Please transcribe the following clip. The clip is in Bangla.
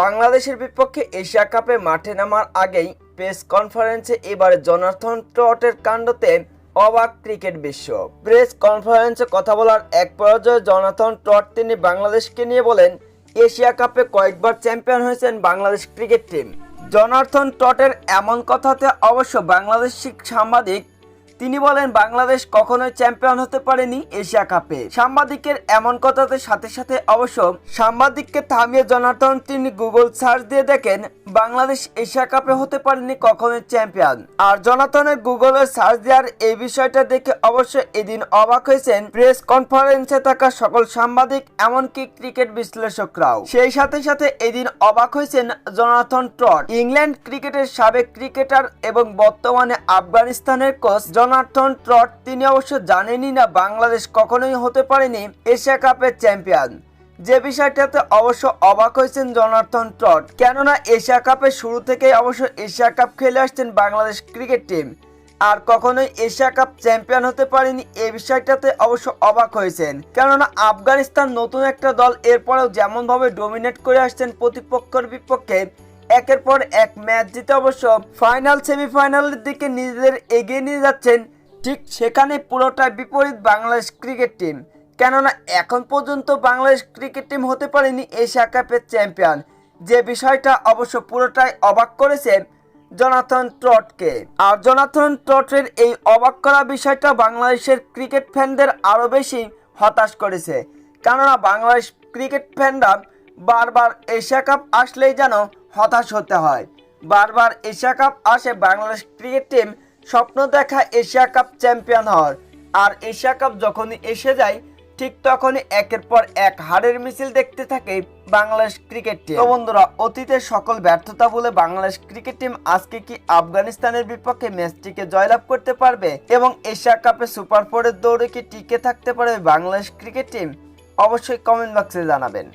বাংলাদেশের বিপক্ষে এশিয়া কাপে মাঠে নামার আগেই প্রেস কনফারেন্সে এবারে জনার্থন ট্রটের কাণ্ডতে অবাক ক্রিকেট বিশ্ব। প্রেস কনফারেন্সে কথা বলার এক পর্যায়ে জনাথন ট্রট তিনি বাংলাদেশকে নিয়ে বলেন, এশিয়া কাপে কয়েকবার চ্যাম্পিয়ন হয়েছেন বাংলাদেশ ক্রিকেট টিম। জনার্থন টটের এমন কথাতে অবশ্য বাংলাদেশ সাংবাদিক তিনি বলেন, বাংলাদেশ কখনোই চ্যাম্পিয়ন হতে পারেনি এশিয়া কাপে। সাংবাদিকের এমন কথাতে সাথে সাথে অবশ্য সাংবাদিককে থামিয়ে জনার্দন তিনি গুগল সার্চ দিয়ে দেখেন, বাংলাদেশ এশিয়া কাপে হতে পারেনি কখনোই চ্যাম্পিয়ন। আর জনাতনের গুগলে সার্চ দেওয়ার এই বিষয়টা দেখে অবশ্য এদিন অবাক হয়েছেন প্রেস কনফারেন্সে থাকা সকল সাংবাদিক, এমনকি ক্রিকেট বিশ্লেষকরাও। সেই সাথে সাথে এদিন অবাক হয়েছেন জনাথন ট্রট। ইংল্যান্ড ক্রিকেটের সাবেক ক্রিকেটার এবং বর্তমানে আফগানিস্তানের কোচ জনার্থন ট্রট, তিনি অবশ্য জানেনই না বাংলাদেশ কখনোই হতে পারেনি এশিয়া কাপের চ্যাম্পিয়ন। যে বিষয়টাতে অবশ্য অবাক হয়েছেন জনার্থন ট্রট, কেননা এশিয়া কাপের শুরু থেকেই অবশ্য এশিয়া কাপ খেলে আসছেন বাংলাদেশ ক্রিকেট টিম। আর কখনোই এশিয়া কাপ চ্যাম্পিয়ন হতে পারেনি এ বিষয়টাতে অবশ্য অবাক হয়েছেন। কেননা আফগানিস্তান নতুন একটা দল, এরপরেও যেমনভাবে ডোমিনেট করে আসছেন প্রতিপক্ষের বিপক্ষে একের পর এক ম্যাচ জিতে অবশ্য ফাইনাল, সেমিফাইনালের দিকে নিজেদের এগিয়ে নিয়ে যাচ্ছেন ঠিক সেখানে পুরোটা বিপরীত বাংলাদেশ ক্রিকেট টিম। কেননা এখন পর্যন্ত বাংলাদেশ ক্রিকেট টিম হতে পারেনি এশিয়া কাপের চ্যাম্পিয়ন। যে বিষয়টা অবশ্য পুরোটাই অবাক করেছে জনাথন ট্রটকে। আর জনাথন ট্রটের এই অবাক করা বিষয়টা বাংলাদেশের ক্রিকেট ফ্যানদের আরও বেশি হতাশ করেছে। কেননা বাংলাদেশ ক্রিকেট ফ্যানরা বারবার এশিয়া কাপ আসলেই যেন হতাশ হতে হয়। বারবার এশিয়া কাপ আসে বাংলাদেশ ক্রিকেট টিম স্বপ্ন দেখা এশিয়া কাপ চ্যাম্পিয়ন হওয়ার। আর এশিয়া কাপ যখনই এসে যায়, ঠিক তখনই একের পর এক হারের মিছিল দেখতে থাকে বাংলাদেশ ক্রিকেট টিম। তো বন্ধুরা, অতীতের সকল ব্যর্থতা বলে বাংলাদেশ ক্রিকেট টিম আজকে কি আফগানিস্তানের বিপক্ষে ম্যাচটিকে জয়লাভ করতে পারবে? এবং এশিয়া কাপে সুপার ফোরের দৌড়ে কি টিকে থাকতে পারবে বাংলাদেশ ক্রিকেট টিম? অবশ্যই কমেন্ট বক্সে জানাবেন।